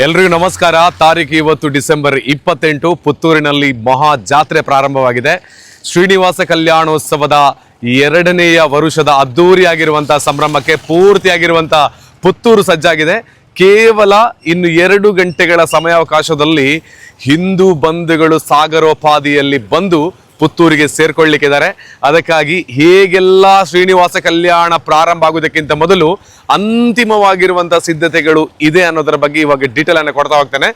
ಎಲ್ರಿಗೂ ನಮಸ್ಕಾರ. ತಾರೀಕು ಇವತ್ತು ಡಿಸೆಂಬರ್ ಇಪ್ಪತ್ತೆಂಟು, ಪುತ್ತೂರಿನಲ್ಲಿ ಮಹಾ ಜಾತ್ರೆ ಪ್ರಾರಂಭವಾಗಿದೆ. ಶ್ರೀನಿವಾಸ ಕಲ್ಯಾಣೋತ್ಸವದ ಎರಡನೆಯ ವರುಷದ ಅದ್ದೂರಿಯಾಗಿರುವಂತಹ ಸಂಭ್ರಮಕ್ಕೆ ಪೂರ್ತಿಯಾಗಿರುವಂಥ ಪುತ್ತೂರು ಸಜ್ಜಾಗಿದೆ. ಕೇವಲ ಇನ್ನು ಎರಡು ಗಂಟೆಗಳ ಸಮಯಾವಕಾಶದಲ್ಲಿ ಹಿಂದೂ ಬಂಧುಗಳು ಸಾಗರೋಪಾದಿಯಲ್ಲಿ ಬಂದು ಪುತ್ತೂರಿಗೆ ಸೇರ್ಕೊಳ್ಳಿಕ್ಕಿದ್ದಾರೆ. ಅದಕ್ಕಾಗಿ ಹೇಗೆಲ್ಲ ಶ್ರೀನಿವಾಸ ಕಲ್ಯಾಣ ಪ್ರಾರಂಭ ಆಗುವುದಕ್ಕಿಂತ ಮೊದಲು ಅಂತಿಮವಾಗಿರುವಂತಹ ಸಿದ್ಧತೆಗಳು ಇದೆ ಅನ್ನೋದರ ಬಗ್ಗೆ ಇವಾಗ ಡೀಟೇಲ್ ಅನ್ನು ಕೊಡ್ತಾ ಹೋಗ್ತೇನೆ.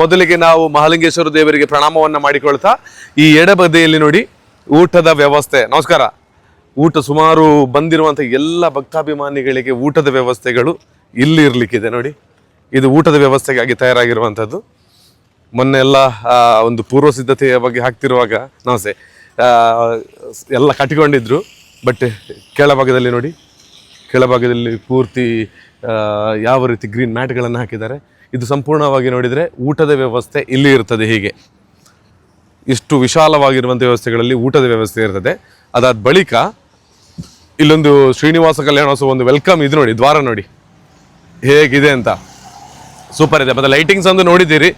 ಮೊದಲಿಗೆ ನಾವು ಮಹಾಲಿಂಗೇಶ್ವರ ದೇವರಿಗೆ ಪ್ರಣಾಮವನ್ನ ಮಾಡಿಕೊಳ್ತಾ, ಈ ಎಡಬದಿಯಲ್ಲಿ ನೋಡಿ ಊಟದ ವ್ಯವಸ್ಥೆ. ನಮಸ್ಕಾರ. ಊಟ ಸುಮಾರು ಬಂದಿರುವಂಥ ಎಲ್ಲ ಭಕ್ತಾಭಿಮಾನಿಗಳಿಗೆ ಊಟದ ವ್ಯವಸ್ಥೆಗಳು ಇಲ್ಲಿ ಇರ್ಲಿಕ್ಕಿದೆ ನೋಡಿ. ಇದು ಊಟದ ವ್ಯವಸ್ಥೆಗಾಗಿ ತಯಾರಾಗಿರುವಂಥದ್ದು ಮೊನ್ನೆ ಎಲ್ಲ ಒಂದು ಪೂರ್ವ ಸಿದ್ಧತೆಯ ಬಗ್ಗೆ ಹಾಕ್ತಿರುವಾಗ ನಮಸ್ತೆ ಎಲ್ಲ ಕಟ್ಟಿಕೊಂಡಿದ್ರು, ಬಟ್ ಕೆಳಭಾಗದಲ್ಲಿ ನೋಡಿ ಕೆಳಭಾಗದಲ್ಲಿ ಪೂರ್ತಿ ಯಾವ ರೀತಿ ಗ್ರೀನ್ ಮ್ಯಾಟ್ಗಳನ್ನು ಹಾಕಿದ್ದಾರೆ, ಇದು ಸಂಪೂರ್ಣವಾಗಿ ನೋಡಿದರೆ ಊಟದ ವ್ಯವಸ್ಥೆ ಇಲ್ಲಿ ಇರ್ತದೆ ಹೀಗೆ. ಇಷ್ಟು ವಿಶಾಲವಾಗಿರುವಂಥ ವ್ಯವಸ್ಥೆಗಳಲ್ಲಿ ಊಟದ ವ್ಯವಸ್ಥೆ ಇರ್ತದೆ. ಅದಾದ ಬಳಿಕ ಇಲ್ಲೊಂದು ಶ್ರೀನಿವಾಸ ಕಲ್ಯಾಣೋತ್ಸವ ಒಂದು ವೆಲ್ಕಮ್ ಇದು ನೋಡಿ, ದ್ವಾರ ನೋಡಿ. ಹೇಗಿದೆ ಅಂತ? ಸೂಪರ್ ಇದೆ. ಮತ್ತು ಲೈಟಿಂಗ್ಸ್ ಒಂದು ನೋಡಿದ್ದೀರಿ.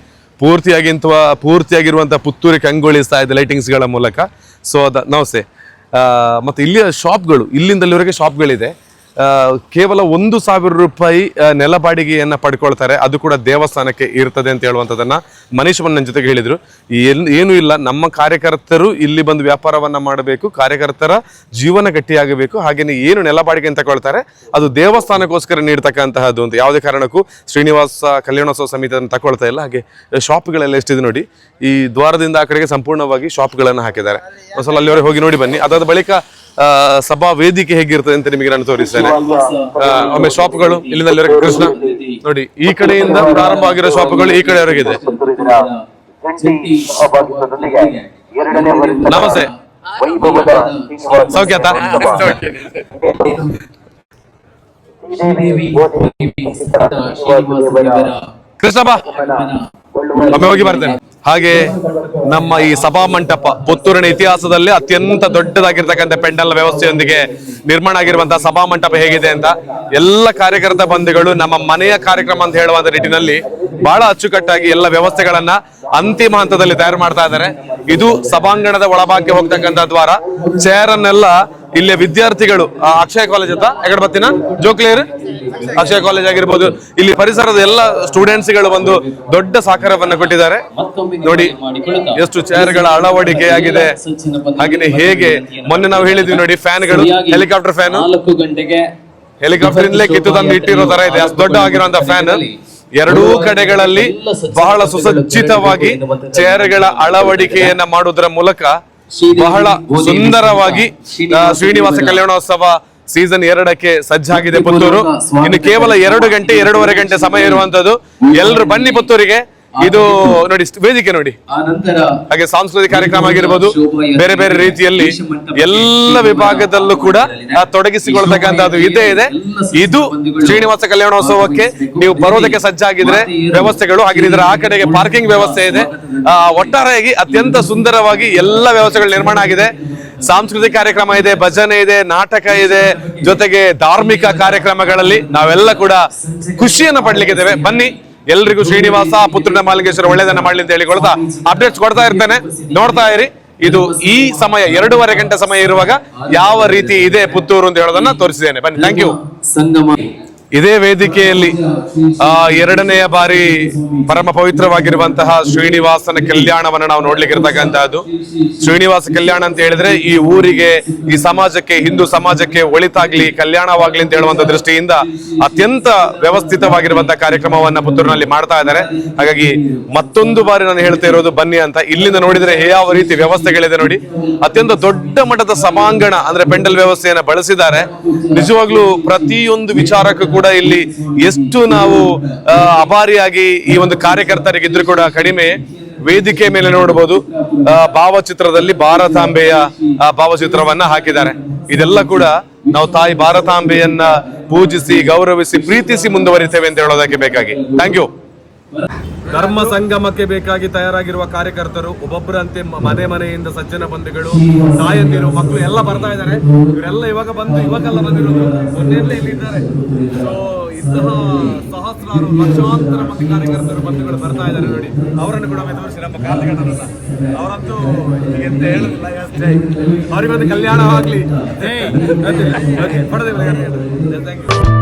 ಪೂರ್ತಿಯಾಗಿ ಇಂಥ ಪೂರ್ತಿಯಾಗಿರುವಂಥ ಪುತ್ತೂರಿ ಕಂಗೊಳಿಸ್ತಾ ಇದೆ ಲೈಟಿಂಗ್ಸ್ಗಳ ಮೂಲಕ. ಸೊ ಅದ ನಮಸ್ತೆ ಮತ್ತು ಇಲ್ಲಿಯ ಶಾಪ್ಗಳು ಇಲ್ಲಿಂದ ಅಲ್ಲಿವರೆಗೆ ಶಾಪ್ಗಳಿದೆ ಕೇವಲ ಒಂದು ಸಾವಿರ ರೂಪಾಯಿ ನೆಲ ಬಾಡಿಗೆಯನ್ನ ಪಡ್ಕೊಳ್ತಾರೆ. ಅದು ಕೂಡ ದೇವಸ್ಥಾನಕ್ಕೆ ಇರ್ತದೆ ಅಂತ ಹೇಳುವಂಥದ್ದನ್ನು ಮನೀಶ್ ನನ್ನ ಜೊತೆಗೆ ಹೇಳಿದ್ರು. ಏನೂ ಇಲ್ಲ, ನಮ್ಮ ಕಾರ್ಯಕರ್ತರು ಇಲ್ಲಿ ಬಂದು ವ್ಯಾಪಾರವನ್ನ ಮಾಡಬೇಕು, ಕಾರ್ಯಕರ್ತರ ಜೀವನ ಗಟ್ಟಿಯಾಗಬೇಕು ಹಾಗೆಯೇ ಏನು ನೆಲ ಬಾಡಿಗೆ ಅಂತ ಕೊಳ್ತಾರೆ, ಅದು ದೇವಸ್ಥಾನಕ್ಕೋಸ್ಕರ ನೀಡ್ತಕ್ಕಂತಹದ್ದು ಅಂತ. ಯಾವುದೇ ಕಾರಣಕ್ಕೂ ಶ್ರೀನಿವಾಸ ಕಲ್ಯಾಣೋತ್ಸವ ಸಮಿತಿ ಅದನ್ನು ತಗೊಳ್ತಾ ಇಲ್ಲ. ಹಾಗೆ ಶಾಪ್ಗಳೆಲ್ಲ ಎಷ್ಟಿದೆ ನೋಡಿ, ಈ ದ್ವಾರದಿಂದ ಆ ಕಡೆಗೆ ಸಂಪೂರ್ಣವಾಗಿ ಶಾಪ್ಗಳನ್ನು ಹಾಕಿದ್ದಾರೆ. ಒಂದ್ಸಲ ಅಲ್ಲಿವರೆಗೆ ಹೋಗಿ ನೋಡಿ ಬನ್ನಿ. ಅದಾದ ಬಳಿಕ ಸಭಾ ವೇದಿಕೆ ಹೇಗಿರ್ತದೆ ಅಂತ ನಿಮಗೆ ನಾನು ತೋರಿಸ್ತೇನೆ. ಆ, ಒಮ್ಮೆ ಶಾಪ್ಗಳು ಇಲ್ಲಿಂದ ಅಲ್ಲಿವರೆಗೆ ಕೃಷ್ಣ. ನೋಡಿ ಈ ಕಡೆಯಿಂದ ಪ್ರಾರಂಭ ಆಗಿರೋ ಶಾಪ್ಗಳು ಈ ಕಡೆವರೆಗಿದೆ ಇದೆ ನಮಸ್ತೆ. ಸೌಖ್ಯಾತ. ಸೌಖ್ಯ ಆತಾ? ಶ್ರೀದೇವಿ ಗೋಧಿ ಕೃಷ್ಣ ಬಾ ಒಮ್ಮೆ ಹೋಗಿ ಬರ್ತೇನೆ. ಹಾಗೆ ನಮ್ಮ ಈ ಸಭಾ ಮಂಟಪ ಪುತ್ತೂರಿನ ಇತಿಹಾಸದಲ್ಲಿ ಅತ್ಯಂತ ದೊಡ್ಡದಾಗಿರ್ತಕ್ಕಂಥ ಪೆಂಡಲ್ ವ್ಯವಸ್ಥೆಯೊಂದಿಗೆ ನಿರ್ಮಾಣ ಆಗಿರುವಂತಹ ಸಭಾ ಮಂಟಪ ಹೇಗಿದೆ ಅಂತ ಎಲ್ಲ ಕಾರ್ಯಕರ್ತ ಬಂಧುಗಳು ನಮ್ಮ ಮನೆಯ ಕಾರ್ಯಕ್ರಮ ಅಂತ ಹೇಳುವ ನಿಟ್ಟಿನಲ್ಲಿ ಬಹಳ ಅಚ್ಚುಕಟ್ಟಾಗಿ ಎಲ್ಲ ವ್ಯವಸ್ಥೆಗಳನ್ನ ಅಂತಿಮ ಹಂತದಲ್ಲಿ ತಯಾರು ಮಾಡ್ತಾ ಇದ್ದಾರೆ. ಇದು ಸಭಾಂಗಣದ ಒಳಭಾಗಕ್ಕೆ ಹೋಗ್ತಕ್ಕಂಥ ದ್ವಾರ. ಚೇರ್ ಅನ್ನೆಲ್ಲ ಇಲ್ಲಿಯ ವಿದ್ಯಾರ್ಥಿಗಳು ಆ, ಅಕ್ಷಯ ಕಾಲೇಜ್ ಅಂತ ಎಕಡೆ ಬತ್ತಿನ ಜೋಕ್ಲೇರ್? ಅಕ್ಷಯ ಕಾಲೇಜ್ ಆಗಿರ್ಬೋದು. ಇಲ್ಲಿ ಪರಿಸರದ ಎಲ್ಲ ಸ್ಟೂಡೆಂಟ್ಸ್ಗಳು ಒಂದು ದೊಡ್ಡ ಸಹಕಾರವನ್ನ ಕೊಟ್ಟಿದ್ದಾರೆ. ನೋಡಿ ಎಷ್ಟು ಚೇರ್ಗಳ ಅಳವಡಿಕೆ ಆಗಿದೆ ಹಾಗೆ ಹೇಗೆ ಮೊನ್ನೆ ನಾವು ಹೇಳಿದ್ವಿ ನೋಡಿ ಫ್ಯಾನ್ಗಳು ಹೆಲಿಕಾಪ್ಟರ್ ಫ್ಯಾನ್ ಹೆಲಿಕಾಪ್ಟರ್ ಇಂದಲೇ ಕಿತ್ತು ತಂದು ಇಟ್ಟಿರೋ ತರ ಇದೆ. ಅಷ್ಟು ದೊಡ್ಡ ಆಗಿರುವಂತ ಫ್ಯಾನ್ ಎರಡೂ ಕಡೆಗಳಲ್ಲಿ ಬಹಳ ಸುಸಜ್ಜಿತವಾಗಿ ಚೇರ್ಗಳ ಅಳವಡಿಕೆಯನ್ನ ಮಾಡುವುದರ ಮೂಲಕ ಬಹಳ ಸುಂದರವಾಗಿ ಶ್ರೀನಿವಾಸ ಕಲ್ಯಾಣೋತ್ಸವ ಸೀಸನ್ ಎರಡಕ್ಕೆ ಸಜ್ಜಾಗಿದೆ ಪುತ್ತೂರು ಇನ್ನು ಕೇವಲ ಎರಡು ಗಂಟೆ ಎರಡೂವರೆ ಗಂಟೆ ಸಮಯ ಇರುವಂತದ್ದು ಎಲ್ರು ಬನ್ನಿ ಪುತ್ತೂರಿಗೆ. ಇದು ನೋಡಿ ವೇದಿಕೆ ನೋಡಿ. ಹಾಗೆ ಸಾಂಸ್ಕೃತಿಕ ಕಾರ್ಯಕ್ರಮ ಆಗಿರ್ಬೋದು ಬೇರೆ ಬೇರೆ ರೀತಿಯಲ್ಲಿ ಎಲ್ಲ ವಿಭಾಗದಲ್ಲೂ ಕೂಡ ತೊಡಗಿಸಿಕೊಳ್ತಕ್ಕಂಥದ್ದು ಇದೇ. ಇದೆ ಇದು ಶ್ರೀನಿವಾಸ ಕಲ್ಯಾಣೋತ್ಸವಕ್ಕೆ ನೀವು ಬರೋದಕ್ಕೆ ಸಜ್ಜಾಗಿದ್ರೆ ವ್ಯವಸ್ಥೆಗಳು ಹಾಗೆ ಇದರ ಆ ಕಡೆಗೆ ಪಾರ್ಕಿಂಗ್ ವ್ಯವಸ್ಥೆ ಇದೆ. ಆ, ಒಟ್ಟಾರೆಯಾಗಿ ಅತ್ಯಂತ ಸುಂದರವಾಗಿ ಎಲ್ಲ ವ್ಯವಸ್ಥೆಗಳು ನಿರ್ಮಾಣ ಆಗಿದೆ. ಸಾಂಸ್ಕೃತಿಕ ಕಾರ್ಯಕ್ರಮ ಇದೆ ಭಜನೆ ಇದೆ ನಾಟಕ ಇದೆ ಜೊತೆಗೆ ಧಾರ್ಮಿಕ ಕಾರ್ಯಕ್ರಮಗಳಲ್ಲಿ ನಾವೆಲ್ಲ ಕೂಡ ಖುಷಿಯನ್ನು ಪಡ್ಲಿಕ್ಕಿದ್ದೇವೆ. ಬನ್ನಿ. ಎಲ್ರಿಗೂ ಶ್ರೀನಿವಾಸ, ಪುತ್ರನ ಮಾಲಿಂಗೇಶ್ವರ ಒಳ್ಳೇದನ್ನ ಮಾಡಲಿ ಅಂತ ಹೇಳಿಕೊಳ್ತಾ ಅಪ್ಡೇಟ್ಸ್ ಕೊಡ್ತಾ ಇರ್ತೇನೆ. ನೋಡ್ತಾ ಇರಿ, ಇದು ಈ ಸಮಯ ಎರಡೂವರೆ ಗಂಟೆ ಸಮಯ ಇರುವಾಗ ಯಾವ ರೀತಿ ಇದೆ ಪುತ್ತೂರು ಅಂತ ಹೇಳೋದನ್ನ ತೋರಿಸಿದ್ದೇನೆ. ಬನ್ನಿ ಥ್ಯಾಂಕ್ ಯು ಸಂಗಮ ಇದೇ ವೇದಿಕೆಯಲ್ಲಿ, ಆ, ಎರಡನೆಯ ಬಾರಿ ಪರಮ ಪವಿತ್ರವಾಗಿರುವಂತಹ ಶ್ರೀನಿವಾಸನ ಕಲ್ಯಾಣವನ್ನು ನಾವು ನೋಡ್ಲಿಕ್ಕೆ ಇರ್ತಕ್ಕಂತಹದ್ದು ಶ್ರೀನಿವಾಸ ಕಲ್ಯಾಣ ಅಂತ ಹೇಳಿದ್ರೆ ಈ ಊರಿಗೆ, ಈ ಸಮಾಜಕ್ಕೆ, ಹಿಂದೂ ಸಮಾಜಕ್ಕೆ ಒಳಿತಾಗ್ಲಿ, ಕಲ್ಯಾಣವಾಗ್ಲಿ ಅಂತ ಹೇಳುವಂತ ದೃಷ್ಟಿಯಿಂದ ಅತ್ಯಂತ ವ್ಯವಸ್ಥಿತವಾಗಿರುವಂತಹ ಕಾರ್ಯಕ್ರಮವನ್ನ ಪುತ್ತೂರಿನಲ್ಲಿ ಮಾಡ್ತಾ ಇದ್ದಾರೆ. ಹಾಗಾಗಿ ಮತ್ತೊಂದು ಬಾರಿ ನಾನು ಹೇಳ್ತಾ ಇರೋದು ಬನ್ನಿ ಅಂತ. ಇಲ್ಲಿಂದ ನೋಡಿದ್ರೆ ಯಾವ ರೀತಿ ವ್ಯವಸ್ಥೆಗಳಿದೆ ನೋಡಿ. ಅತ್ಯಂತ ದೊಡ್ಡ ಮಟ್ಟದ ಸಭಾಂಗಣ ಅಂದ್ರೆ ಪೆಂಡಲ್ ವ್ಯವಸ್ಥೆಯನ್ನ ಬಳಸಿದ್ದಾರೆ. ನಿಜವಾಗ್ಲೂ ಪ್ರತಿಯೊಂದು ವಿಚಾರಕ್ಕೂ ಇಲ್ಲಿ ಎಷ್ಟು ನಾವು ಅಭಾರಿಯಾಗಿ ಈ ಒಂದು ಕಾರ್ಯಕರ್ತರಿಗೆ ಇದ್ರು ಕೂಡ ಕಡಿಮೆ. ವೇದಿಕೆ ಮೇಲೆ ನೋಡಬಹುದು. ಭಾವಚಿತ್ರದಲ್ಲಿ ಭಾರತಾಂಬೆಯ ಭಾವಚಿತ್ರವನ್ನ ಹಾಕಿದ್ದಾರೆ. ಇದೆಲ್ಲ ಕೂಡ ನಾವು ತಾಯಿ ಭಾರತಾಂಬೆಯನ್ನ ಪೂಜಿಸಿ, ಗೌರವಿಸಿ, ಪ್ರೀತಿಸಿ ಮುಂದುವರಿತೇವೆ ಅಂತ ಹೇಳೋದಕ್ಕೆ ಬೇಕಾಗಿ. ಥ್ಯಾಂಕ್ ಯು ಧರ್ಮ ಸಂಗಮಕ್ಕೆ ಬೇಕಾಗಿ ತಯಾರಾಗಿರುವ ಕಾರ್ಯಕರ್ತರು ಒಬ್ಬೊಬ್ಬರಂತೆ ಮನೆ ಮನೆಯಿಂದ ಸಜ್ಜನ ಬಂಧುಗಳು ತಾಯಂದಿರು ಮಕ್ಕಳು ಎಲ್ಲ ಬರ್ತಾ ಇದ್ದಾರೆ. ಇವರೆಲ್ಲ ಇವಾಗ ಬಂದು ಇವಾಗೆಲ್ಲ ಬಂದಿರೋದು ಮೊನ್ನೆಲ್ಲ ಇಲ್ಲಿದ್ದಾರೆ. ಸೊ ಇಂತಹ ಸಹಸ್ರಾರು ಲಕ್ಷಾಂತರ ಮಂದಿ ಕಾರ್ಯಕರ್ತರು ಬಂಧುಗಳು ಬರ್ತಾ ಇದ್ದಾರೆ ನೋಡಿ. ಅವರನ್ನು ಕೂಡ ತೋರಿಸಿ ನಮ್ಮ ಕಾರ್ಯಕರ್ತರನ್ನ. ಅವರಂತೂ ಎಂತ ಹೇಳುದಿಲ್ಲ yes, ಜೈ ಅವರಿಗೊಂದು ಕಲ್ಯಾಣವಾಗ್ಲಿ ಪಡೆದಿಲ್ಲ ಥ್ಯಾಂಕ್ ಯು